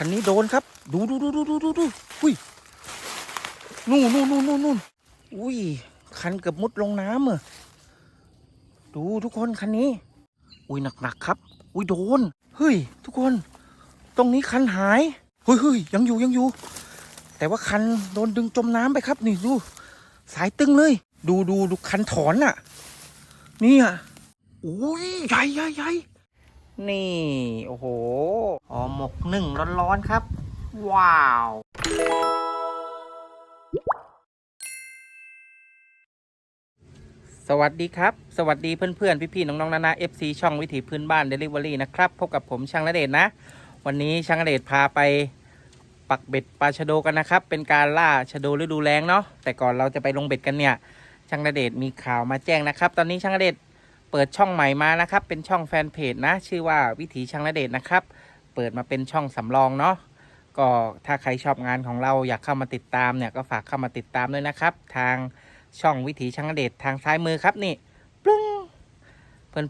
คันนี้โดนครับ ดูดูดูดูดูดูดูอุ้ยนู่นนู่นนู่นนู่นนู่นอุ้ยคันเกือบมุดลงน้ำอะดูทุกคนคันนี้ อุ้ยหนักๆครับ อุ้ยโดนเฮ้ยทุกคน ตรงนี้คันหายเฮ้ยเฮ้ยยังอยู่ยังอยู่ แต่ว่าคันโดนดึงจมน้ำไปครับ นี่ดู สายตึงเลย ดูดูดูคันถอนน่ะ นี่อะอุ้ยใหญ่ใหญ่ใหญ่ นี่ โอ้โหอ๋อหมกหนึ่งร้อนๆครับ ว้าว สวัสดีครับ สวัสดีเพื่อนๆ พี่ๆ น้องๆ นานา FC ช่องวิถีพื้นบ้าน Delivery นะครับ พบกับผมช่างณเดชนะ วันนี้ช่างณเดชพาไปปักเบ็ดปลาชะโดกันนะครับ เป็นการล่าชะโดฤดูแล้งเนาะ แต่ก่อนเราจะไปลงเบ็ดกันเนี่ย ช่างณเดชมีข่าวมาแจ้งนะครับ ตอนนี้ช่างณเดช เปิดช่องใหม่มานะครับ เป็นช่องแฟนเพจนะ ชื่อว่าวิถีช่างณเดชนะครับ เปิดมาเป็นช่องสำรองเนาะก็ถ้าใครชอบงานของเราอยากเข้ามาติดตามเนี่ยก็ฝากเข้ามาติดตามด้วยนะครับ ทางช่องวิถีช่างณเดชทางซ้ายมือครับนี่ปึ้ง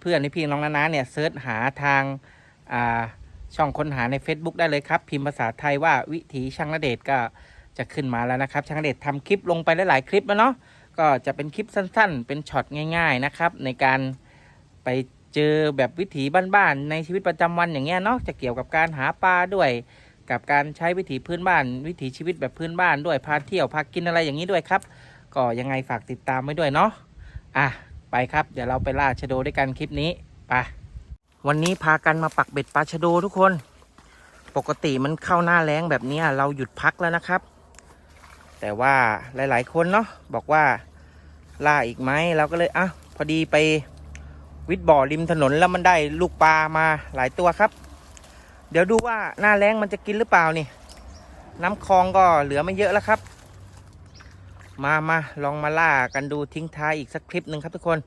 เพื่อนๆที่พี่น้องนานาเนี่ยเซิร์ชหาทางอ่าช่องค้นหาใน Facebook ได้เลยครับ พิมพ์ภาษาไทยว่าวิถีช่างณเดชก็จะขึ้นมาแล้วนะครับช่างเดชน์ทำคลิปลงไปหลาย ๆ คลิปแล้วเนาะก็จะเป็นคลิปสั้น ๆ เป็นช็อตง่าย ๆ นะครับ ในการ ไปเจอแบบวิถีบ้านๆในชีวิตประจำวันอย่างเงี้ยเนาะจะเกี่ยวกับการหาปลาด้วย กับการใช้วิถีพื้นบ้าน วิถีชีวิตแบบพื้นบ้านด้วยพาเที่ยวพากินอะไรอย่างนี้ด้วยครับ ก็ยังไงฝากติดตามไว้ด้วยเนาะอะไปครับเดี๋ยวเราไปล่าชะโดด้วยกันคลิปนี้ไปวันนี้พากันมาปักเบ็ดปลาชะโดทุกคน ปกติมันเข้าหน้าแล้งแบบนี้เราหยุดพักแล้วนะครับ แต่ว่าหลาย ๆ คนเนาะบอกว่าล่าอีกไหมเราก็เลยอะพอดีไป วิดบ่อริมถนนแล้วมันได้ลูกปลามาหลายตัวครับ เดี๋ยวดูว่าหน้าแล้งมันจะกินหรือเปล่านี่ น้ำคลองก็เหลือไม่เยอะแล้วครับ มามาลองมาล่ากันดูทิ้งท้ายอีกสักคลิปหนึ่งครับทุกคน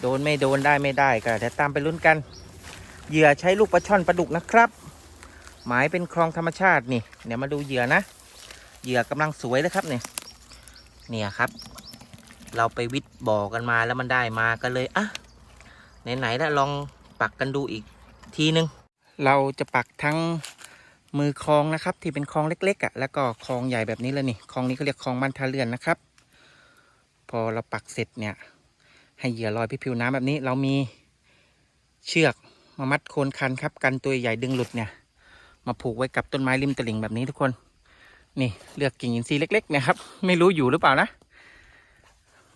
โดนไม่โดนได้ไม่ได้ก็เดี๋ยวตามไปลุ้นกัน เหยื่อใช้ลูกปลาช่อนปลาดุกนะครับ หมายเป็นคลองธรรมชาตินี่เดี๋ยวมาดูเหยื่อนะเหยื่อกำลังสวยเลยครับเนี่ยเนี่ยครับ เราไปวิทย์บ่อกันมาแล้วมันได้มาก็เลยอะ ไหนๆแล้วลองปักกันดูอีกทีนึง เราจะปักทั้งมือคลองนะครับ ที่เป็นคลองเล็กๆอะ่ะแล้วก็คลองใหญ่แบบนี้เลยนี่คลองนี้เขาเรียกคลองบ้านทาเรือนนะครับ พอเราปักเสร็จเนี่ย ให้เหยื่อลอยพิผิวน้ำแบบนี้ เรามีเชือกมามัดโคนคันครับ กันตัวใหญ่ดึงหลุดเนี่ย มาผูกไว้กับต้นไม้ริมตลิ่งแบบนี้ทุกคน นี่เลือกกิ่งอินทรีย์เล็กๆนะครับ ไม่รู้อยู่หรือเปล่านะ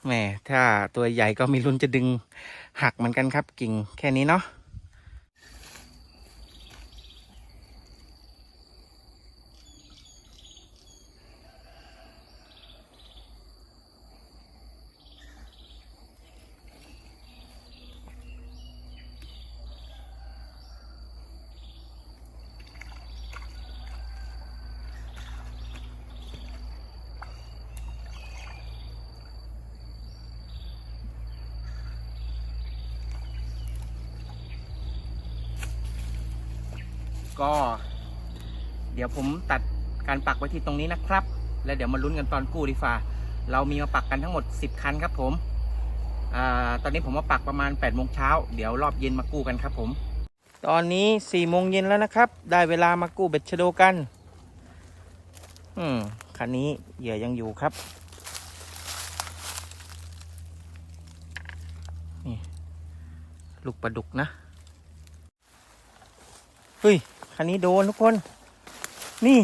แหมถ้าตัวใหญ่ก็มีลุ้นจะดึง หักเหมือนกันครับกิ่งแค่นี้เนาะ ก็ เดี๋ยวผมตัดการปักไว้ที่ตรงนี้นะครับ แล้วเดี๋ยวมาลุ้นกันตอนกู้ดีฟ้าเรามีมาปักกันทั้งหมด 10 คันครับผมอตอนนี้ผมมาปักประมาณ8โมงเช้าเดี๋ยวรอบเย็นมากู้กันครับผม ตอนนี้4โมงเย็นแล้วนะครับ ได้เวลามากู้เบ็ดชโดกัน อืมคันนี้เหยื่อยังอยู่ครับนี่ลูกปลาดุกนะ เฮ้ย คันนี้โดนทุกคน นี่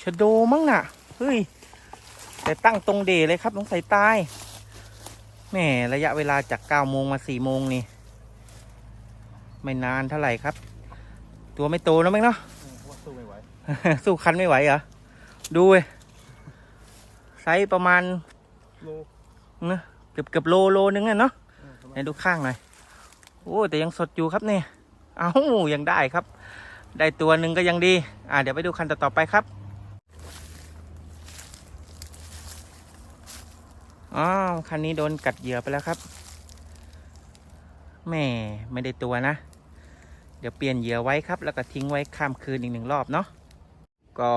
ชะโดมั้งน่ะ เฮ้ย แต่ตั้งตรงเดเลยครับต้องใส่ตาย แหม่ระยะเวลาจากเก้าโมงมาสี่โมงนี่ ไม่นานเท่าไหร่ครับ ตัวไม่โตนะแม่งเนาะ สู้ไม่ไหว สู้คันไม่ไหวเหรอ ดูเว้ยไซส์ประมาณโลนะเกือบเกือบโลโลนึงอะเนาะไหนดูข้างหน่อย โอ้แต่ยังสดอยู่ครับเนี่ยเอ้ายังได้ครับ ได้ตัวหนึ่งก็ยังดี อ่าเดี๋ยวไปดูคันต่อๆไปครับอ้าวคันนี้โดนกัดเหยื่อไปแล้วครับแม่ไม่ได้ตัวนะ เดี๋ยวเปลี่ยนเหยื่อไว้ครับ แล้วก็ทิ้งไว้ข้ามคืนอีกหนึ่งรอบเนาะก็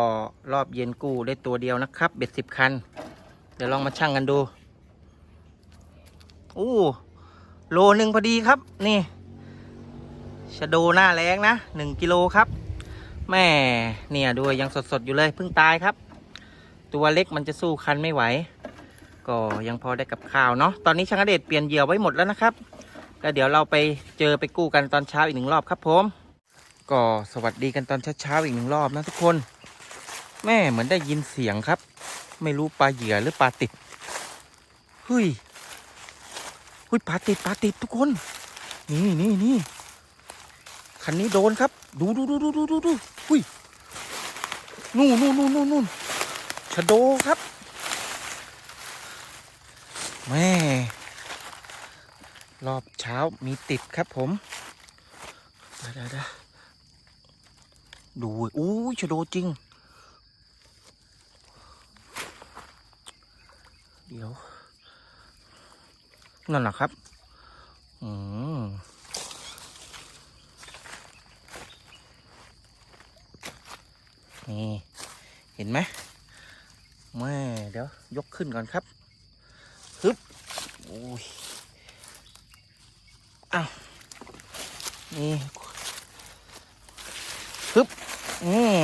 รอบเย็นกู้ได้ตัวเดียวนะครับ เบ็ดสิบคัน เดี๋ยวลองมาชั่งกันดู อู้ โลหนึ่งพอดีครับ นี่ชะโดหน้าแรงนะหนึ่งกิโลครับ แม่เนี่ยดูยังสดๆอยู่เลยเพิ่งตายครับ ตัวเล็กมันจะสู้คันไม่ไหว ก็ยังพอได้กับข้าวเนาะตอนนี้ช่างอเดชเปลี่ยนเหยื่อไว้หมดแล้วนะครับแล้วเดี๋ยวเราไปเจอไปกู้กันตอนเช้าอีกหนึ่งรอบครับผมก็สวัสดีกันตอนเช้าๆอีกหนึ่งรอบนะทุกคน แม่เหมือนได้ยินเสียงครับ ไม่รู้ปลาเหยื่อหรือปลาติดเฮ้ย เฮ้ยปลาติดปลาติดทุกคน นี่นี่นี่คันนี้โดนครับ ดูดูดูดูดูดูดูหุ้ยนู่นนู่นนู่นนู่นนู่นชะโดครับแม่รอบเช้ามีติดครับผมเดี๋ยวเดี๋ยวเดี๋ยวดูอู้ชะโดจริง เดี๋ยว นั่นแหละครับ อืมนี่ เห็นไหมแม่เดี๋ยว ยกขึ้นก่อนครับฮึบโอ้ยอ้าวนี่ฮึบอืม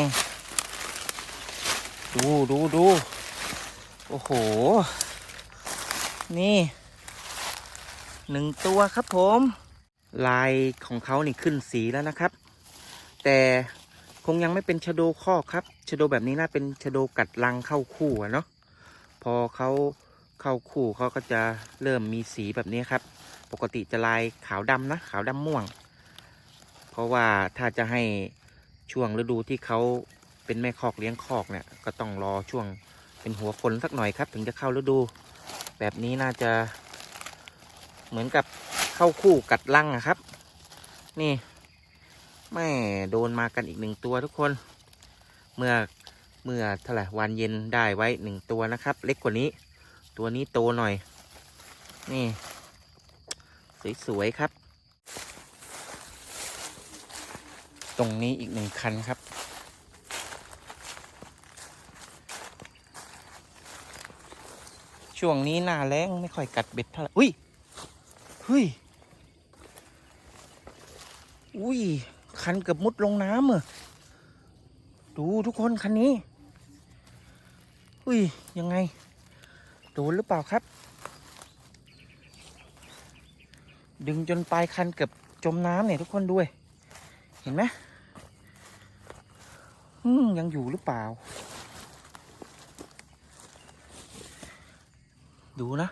ดูดูดูโอ้โห นี่ หนึ่งตัวครับผม ลายของเขานี่ขึ้นสีแล้วนะครับ แต่คงยังไม่เป็นชะโดข้อครับชะโดแบบนี้น่าเป็นชะโดกัดรังเข้าคู่อะเนาะพอเขาเข้าคู่เขาก็จะเริ่มมีสีแบบนี้ครับ ปกติจะลายขาวดำนะขาวดำม่วง เพราะว่าถ้าจะให้ช่วงฤดูที่เขาเป็นแม่คอกเลี้ยงคอกเนี่ยก็ต้องรอช่วงเป็นหัวฝนสักหน่อยครับ ถึงจะเข้าฤดู แบบนี้น่าจะ เหมือนกับเข้าคู่กัดลังอะครับ นี่แม่โดนมากันอีกหนึ่งตัวทุกคน เมื่อเมื่อเท่าไหร่วันเย็นได้ไว้หนึ่งตัวนะครับ เล็กกว่านี้ ตัวนี้โตหน่อย นี่ สวยๆครับ ตรงนี้อีกหนึ่งคันครับช่วงนี้หน้าแรงไม่ค่อยกัดเบ็ดเท่าไหร่ อุ้ย เฮ้ย อุ้ย คันเกือบมุดลงน้ำอะดูทุกคนคันนี้ อุ้ย ยังไง โดนหรือเปล่าครับ ดึงจนปลายคันเกือบจมน้ำเนี่ยทุกคนด้วย เห็นไหมอืมยังอยู่หรือเปล่า ดูนะ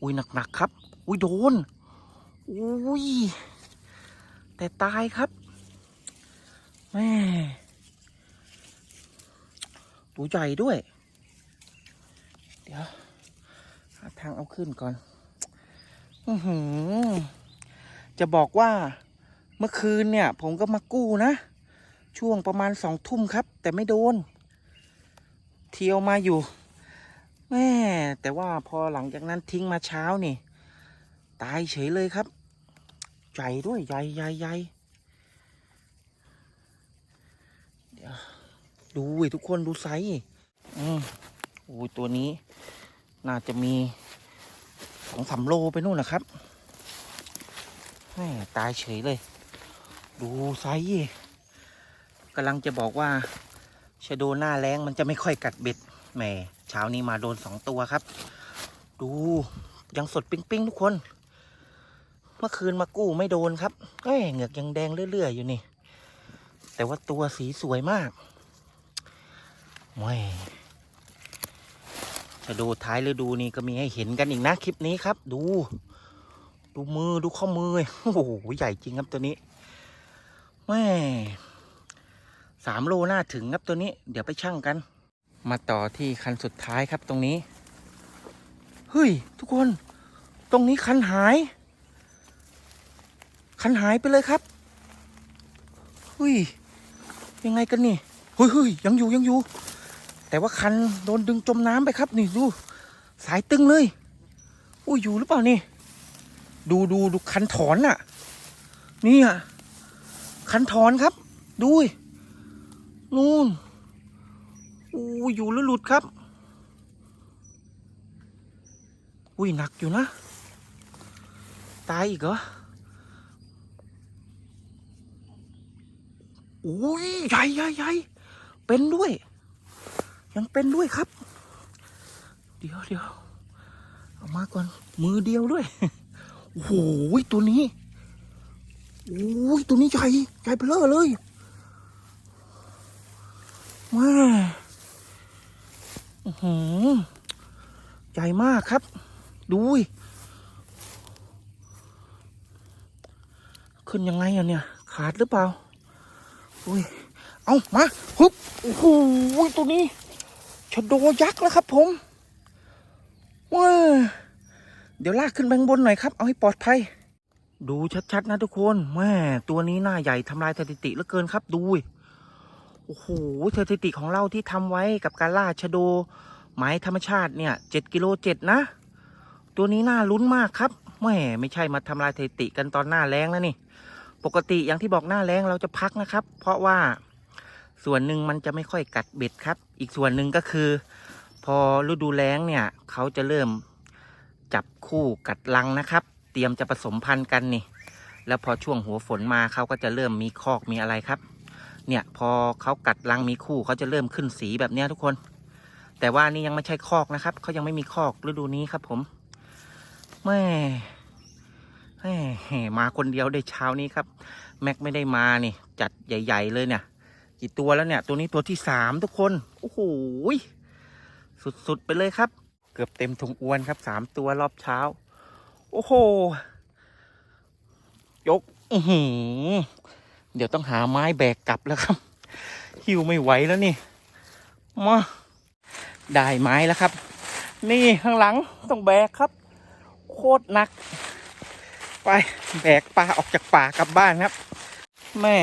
อุ้ยหนักๆครับ อุ้ยโดน อุ้ย แต่ตายครับ แม่ตัวใหญ่ด้วย เดี๋ยว หาทางเอาขึ้นก่อน อือหือ จะบอกว่าเมื่อคืนเนี่ย ผมก็มากู้นะ ช่วงประมาณสองทุ่มครับ แต่ไม่โดน เที่ยวมาอยู่ แม่แต่ว่าพอหลังจากนั้นทิ้งมาเช้านี่ ตายเฉยเลยครับใหญ่ด้วยใหญ่ใหญ่ใหญ่เดี๋ยวดูทุกคนดูไซส์อืมโอ้ยตัวนี้ น่าจะมีสองสามโลไปนู่นนะครับแม่ตายเฉยเลย ดูไซส์กำลังจะบอกว่าชะโดหน้าแรงมันจะไม่ค่อยกัดเบ็ดแหม เช้านี้มาโดนสองตัวครับ ดูยังสดปิ๊งๆทุกคน เมื่อคืนมากู้ไม่โดนครับเอ้ยเหงือกยังแดงเรื่อยๆอยู่นี่ แต่ว่าตัวสีสวยมากแหม่จะดูท้ายฤดูนี่ก็มีให้เห็นกันอีกนะคลิปนี้ครับ ดู ดูมือดูข้อมือโอ้โหใหญ่จริงครับตัวนี้แม่สามโลน่าถึงครับตัวนี้ เดี๋ยวไปชั่งกัน มาต่อที่คันสุดท้ายครับตรงนี้ เฮ้ย ทุกคน ตรงนี้คันหาย คันหายไปเลยครับ เฮ้ย ยังไงกันนี่เฮ้ยเฮ้ยยังอยู่ยังอยู่ แต่ว่าคันโดนดึงจมน้ำไปครับ นี่ดู สายตึงเลยอุ้ยอยู่หรือเปล่านี่ ดูดูดูคันถอนน่ะ นี่อะคันถอนครับ ดูนู่น อ้อยู่แล้วหลุดครับ อุ้ยหนักอยู่นะ ตายอีกเหรอ อุ้ยใหญ่ใหญ่ใหญ่เป็นด้วย ยังเป็นด้วยครับ เดี๋ยวเดี๋ยวเอามาก่อน มือเดียวด้วย โอ้โหตัวนี้โอ้ยตัวนี้ใหญ่ใหญ่เปเลอเลยว้า ใหญ่มากครับ ดูดิขึ้นยังไงอะเนี่ย ขาดหรือเปล่า อุ้ย เอามาฮึบโอ้โหตัวนี้ชะโดยักษ์แล้วครับผมว้าเดี๋ยวลากขึ้นไปบนหน่อยครับ เอาให้ปลอดภัย ดูชัดๆนะทุกคนแม่ตัวนี้หน้าใหญ่ทำลายสถิติเหลือเกินครับดูดิ โอ้โหสถิติของเราที่ทำไว้กับการล่าชะโดหมายธรรมชาติเนี่ยเจ็ดกิโลเจ็ดนะ ตัวนี้น่าลุ้นมากครับแม่ไม่ใช่มาทำลายสถิติกันตอนหน้าแรงแล้วนี่ ปกติอย่างที่บอกหน้าแรงเราจะพักนะครับ เพราะว่าส่วนหนึ่งมันจะไม่ค่อยกัดเบ็ดครับ อีกส่วนหนึ่งก็คือ พอฤดูแล้งเนี่ยเขาจะเริ่มจับคู่กัดลังนะครับ เตรียมจะผสมพันธุ์กันนี่ แล้วพอช่วงหัวฝนมาเขาก็จะเริ่มมีคอกมีอะไรครับ เนี่ยพอเขากัดลังมีคู่เขาจะเริ่มขึ้นสีแบบเนี้ยทุกคน แต่ว่านี่ยังไม่ใช่คอกนะครับเขายังไม่มีคอกฤดูนี้ครับ ผมแม่แม่มาคนเดียวได้เช้านี้ครับ แม็กไม่ได้มานี่ จัดใหญ่ ๆ เลยเนี่ยกี่ตัวแล้วเนี่ย ตัวนี้ตัวที่สามทุกคนโอ้โหสุดๆไปเลยครับ เกือบเต็มถุงอวนครับสามตัวรอบเช้า โอ้โหยก อือหือ เดี๋ยวต้องหาไม้แบกกลับแล้วครับ หิวไม่ไหวแล้วนี่มาได้ไม้แล้วครับ นี่ข้างหลังต้องแบกครับ โคตรหนัก ไปแบกปลาออกจากป่ากลับบ้านครับ แม่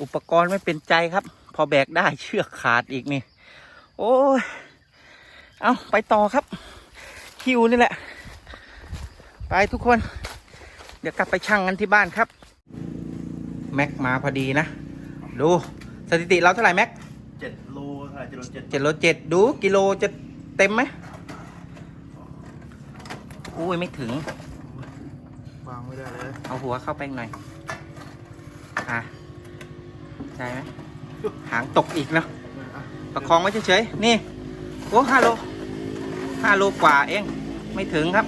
อุปกรณ์ไม่เป็นใจครับ พอแบกได้เชือกขาดอีกนี่ โอ้ยเอาไปต่อครับ คิวนี่แหละ ไปทุกคน เดี๋ยวกลับไปชั่งกันที่บ้านครับ แม็กมาพอดีนะ ดูสถิติเราเท่าไหร่แม็กเจ็ดโลเท่าไหร่เจ็ดโลเจ็ดเจ็ดโลเจ็ดดูกิโลจะเต็มไหมอุ้ยไม่ถึง วางไม่ได้เลย เอาหัวเข้าไปหน่อย อะได้ไหมหางตกอีกเนาะอะประคองไว้เฉยๆ นี่ โอ้ห้าโลห้าโลกว่าเอง ไม่ถึงครับ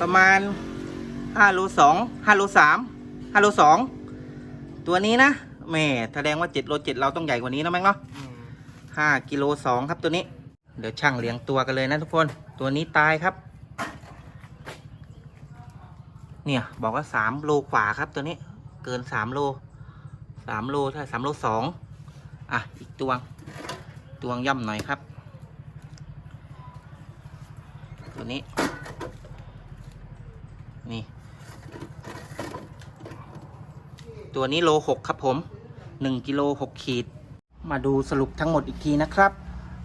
ประมาณห้าโลสองห้าโลสามห้าโลสอง ตัวนี้นะแหม่แสดงว่าเจ็ดโลเจ็ดเราต้องใหญ่กว่านี้นะแม่งเนาะอืมห้ากิโลสองครับตัวนี้ เดี๋ยวช่างเลี้ยงตัวกันเลยนะทุกคน ตัวนี้ตายครับ เนี่ยบอกว่าสามโลกว่าครับตัวนี้ เกินสามโลสามโลใช่สามโลสองอะอีกตวงตวงย่ำหน่อยครับ ตัวนี้ นี่ ตัวนี้โลหกครับผมหนึ่งกิโลหกขีด มาดูสรุปทั้งหมดอีกทีนะครับ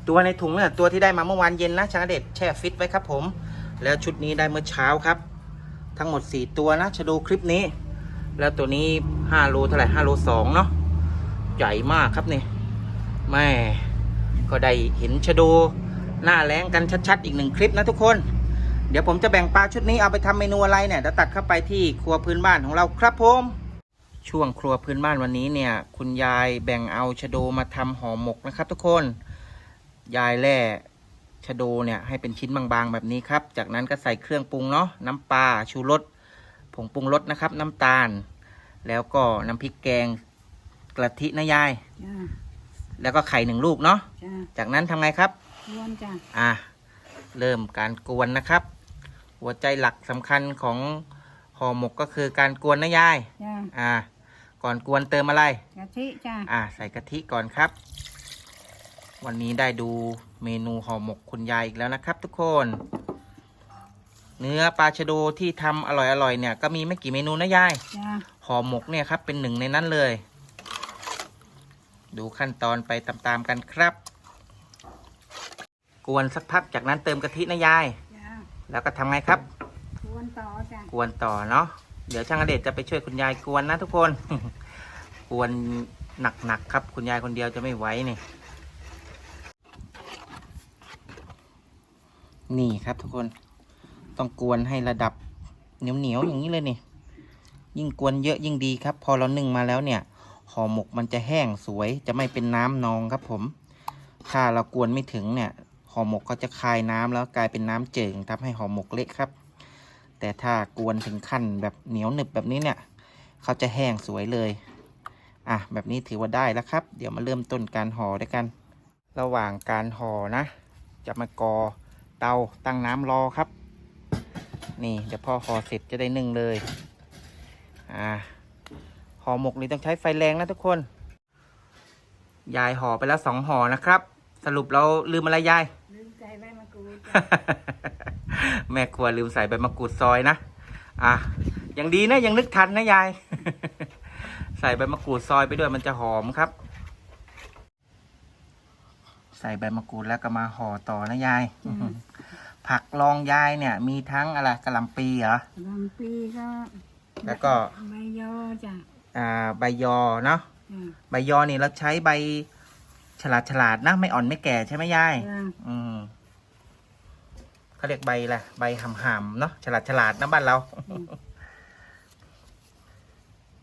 ตัวในถุงเนี่ยตัวที่ได้มาเมื่อวานเย็นนะชางเด็ดแช่ฟิตไว้ครับผม แล้วชุดนี้ได้เมื่อเช้าครับ ทั้งหมด 4 ตัวนะชะโดคลิปนี้ แล้วตัวนี้5โลเท่าไหร่5โล2เนาะใหญ่มากครับนี่แม่ก็ได้เห็นชะโดหน้าแรงกันชัดๆ อีกหนึ่งคลิปนะทุกคน เดี๋ยวผมจะแบ่งปลาชุดนี้เอาไปทำเมนูอะไรเนี่ยเดี๋ยวตัดเข้าไปที่ครัวพื้นบ้านของเราครับผม ช่วงครัวพื้นบ้านวันนี้เนี่ย คุณยายแบ่งเอาชะโดมาทำห่อหมกนะครับ ทุกคน ยายแล่ชะโดเนี่ยให้เป็นชิ้นบางๆแบบนี้ครับ จากนั้นก็ใส่เครื่องปรุงเนาะน้ำปลาชูรสผงปรุงรสนะครับ น้ำตาล แล้วก็น้ำพริกแกงกะทินะยาย จ้าแล้วก็ไข่หนึ่งลูกเนาะจ้าจากนั้นทำไงครับ ล้วนจ้าอะ เริ่มการกวนนะครับ หัวใจหลักสำคัญของ ห่อหมกก็คือการกวนนะยาย จ้าอ่า ก่อนกวนเติมอะไร กะทิจ้าอ่า ใส่กะทิก่อนครับ วันนี้ได้ดูเมนูห่อหมกคุณยายอีกแล้วนะครับ ทุกคน เนื้อปลาชะโดที่ทำอร่อยๆเนี่ยก็มีไม่กี่เมนูนะยาย จ้าห่อหมกเนี่ยครับเป็นหนึ่งในนั้นเลย ดูขั้นตอนไปตามๆกันครับ กวนสักพักจากนั้นเติมกะทินะยาย จ้าแล้วก็ทำไงครับล้ วนต่อจ้ากวนต่อเนาะเดี๋ยวช่างอเดชจะไปช่วยคุณยายกวนนะทุกคน กวนหนักๆครับ คุณยายคนเดียวจะไม่ไหวนี่นี่ครับทุกคนต้องกวนให้ระดับเหนียวๆอย่างนี้เลยนี่ ยิ่งกวนเยอะยิ่งดีครับ พอเรานึ่งมาแล้วเนี่ยห่อหมกมันจะแห้งสวยจะไม่เป็นน้ำนองครับผม ถ้าเรากวนไม่ถึงเนี่ยห่อหมกก็จะคายน้ำแล้วกลายเป็นน้ำเจิ่งทำให้ห่อหมกเละครับ แต่ถ้ากวนถึงขั้นแบบเหนียวหนึบแบบนี้เนี่ยเขาจะแห้งสวยเลย อะแบบนี้ถือว่าได้แล้วครับ เดี๋ยวมาเริ่มต้นการห่อด้วยกัน ระหว่างการห่อนะ จะมากอเตาตั้งน้ำรอครับ นี่เดี๋ยวพอห่อเสร็จจะได้นึ่งเลย อ่าห่อหมกนี่ต้องใช้ไฟแรงนะทุกคน ยายห่อไปแล้วสองห่อนะครับ สรุปเราลืมอะไรยาย ลืมใจใบมะกรูดจ้ะแม่ครัวลืมใส่ใบมะกรูดซอยนะ อะ ยังดีนะ ยังนึกทันนะยาย ใส่ใบมะกรูดซอยไปด้วยมันจะหอมครับ ใส่ใบมะกรูดแล้วก็มาห่อต่อนะยายผักรองยายเนี่ย มีทั้งอะไรกะหล่ำปีเหรอ ลำปีก็แล้วก็ ใบยอจ้ะอ่า ใบยอเนาะ จ้ะใบยอนี่เราใช้ใบ ฉลาดฉลาดๆนะไม่อ่อนไม่แก่ใช่ไหมยายจ้ะอืมเขาเรียกใบอะไรใบหำๆเนาะฉลาดฉลาดๆนะบ้านเรา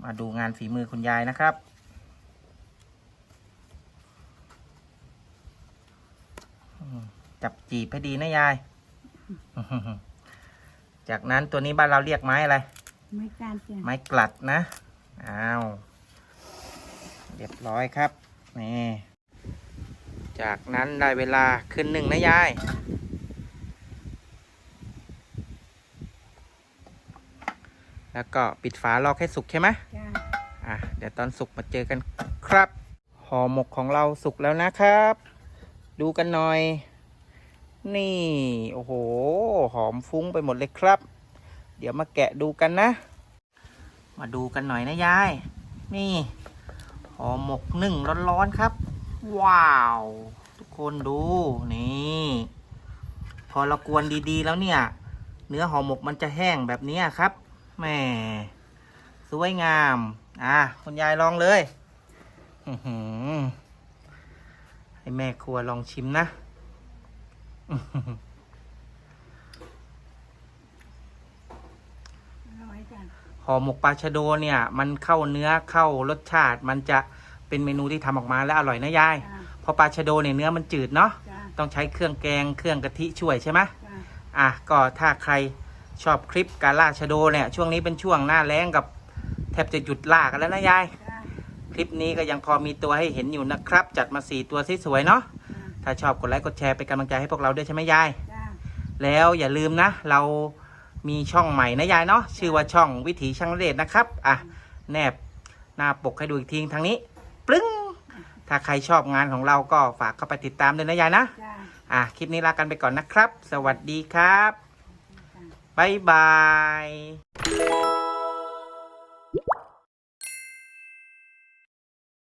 มาดูงานฝีมือคุณยายนะครับอืมจับจีบให้ดีนะยาย จากนั้นตัวนี้บ้านเราเรียกไม้อะไร ไม่การจ้ะไม้กลัดนะ อ้าว เรียบร้อยครับ นี่ จากนั้นได้เวลาขึ้นหนึ่งนะยาย แล้วก็ปิดฝารอให้สุกใช่ไหมจ้ะอะเดี๋ยวตอนสุกมาเจอกันครับห่อหมกของเราสุกแล้วนะครับ ดูกันหน่อย นี่ โอ้โห หอมฟุ้งไปหมดเลยครับ เดี๋ยวมาแกะดูกันนะ มาดูกันหน่อยนะยาย นี่ห่อหมกนึ่งร้อนๆครับ ว้าว ทุกคนดู นี่ พอเรากวนดีๆ แล้วเนี่ย เนื้อห่อหมกมันจะแห้งแบบนี้ครับแหม่สวยงาม อะคุณยายลองเลยอื้อหือให้แม่ครัวลองชิมนะอื้อหืออร่อยจ้ะห่อหมกปลาชะโดเนี่ย มันเข้าเนื้อเข้ารสชาติมันจะ เป็นเมนูที่ทำออกมาแล้วอร่อยนะยายจ้ะเพราะปลาชะโดเนี่ยเนื้อมันจืดเนาะจ้ะต้องใช้เครื่องแกงเครื่องกะทิช่วยใช่ไหมจ้ะอะก็ถ้าใครชอบคลิปการล่าชะโดเนี่ยช่วงนี้เป็นช่วงหน้าแล้งกับแทบจะหยุดล่ากันแล้วนะยายจ้ะคลิปนี้ก็ยังพอมีตัวให้เห็นอยู่นะครับ จัดมาสี่ตัวสวยๆเนาะจ้ะถ้าชอบกดไลค์กดแชร์เป็นกำลังใจให้พวกเราด้วยใช่ไหมยายจ้ะแล้วอย่าลืมนะ เรามีช่องใหม่นะยายเนาะชื่อว่าช่องวิถีช่างเลดนะครับ อะ แนบหน้าปกให้ดูอีกทีทางนี้ ปึ้ง ถ้าใครชอบงานของเราก็ฝากเข้าไปติดตามด้วยนะยายนะ จ้ะอะ คลิปนี้ลากันไปก่อนนะครับ สวัสดีครับ บ๊ายบาย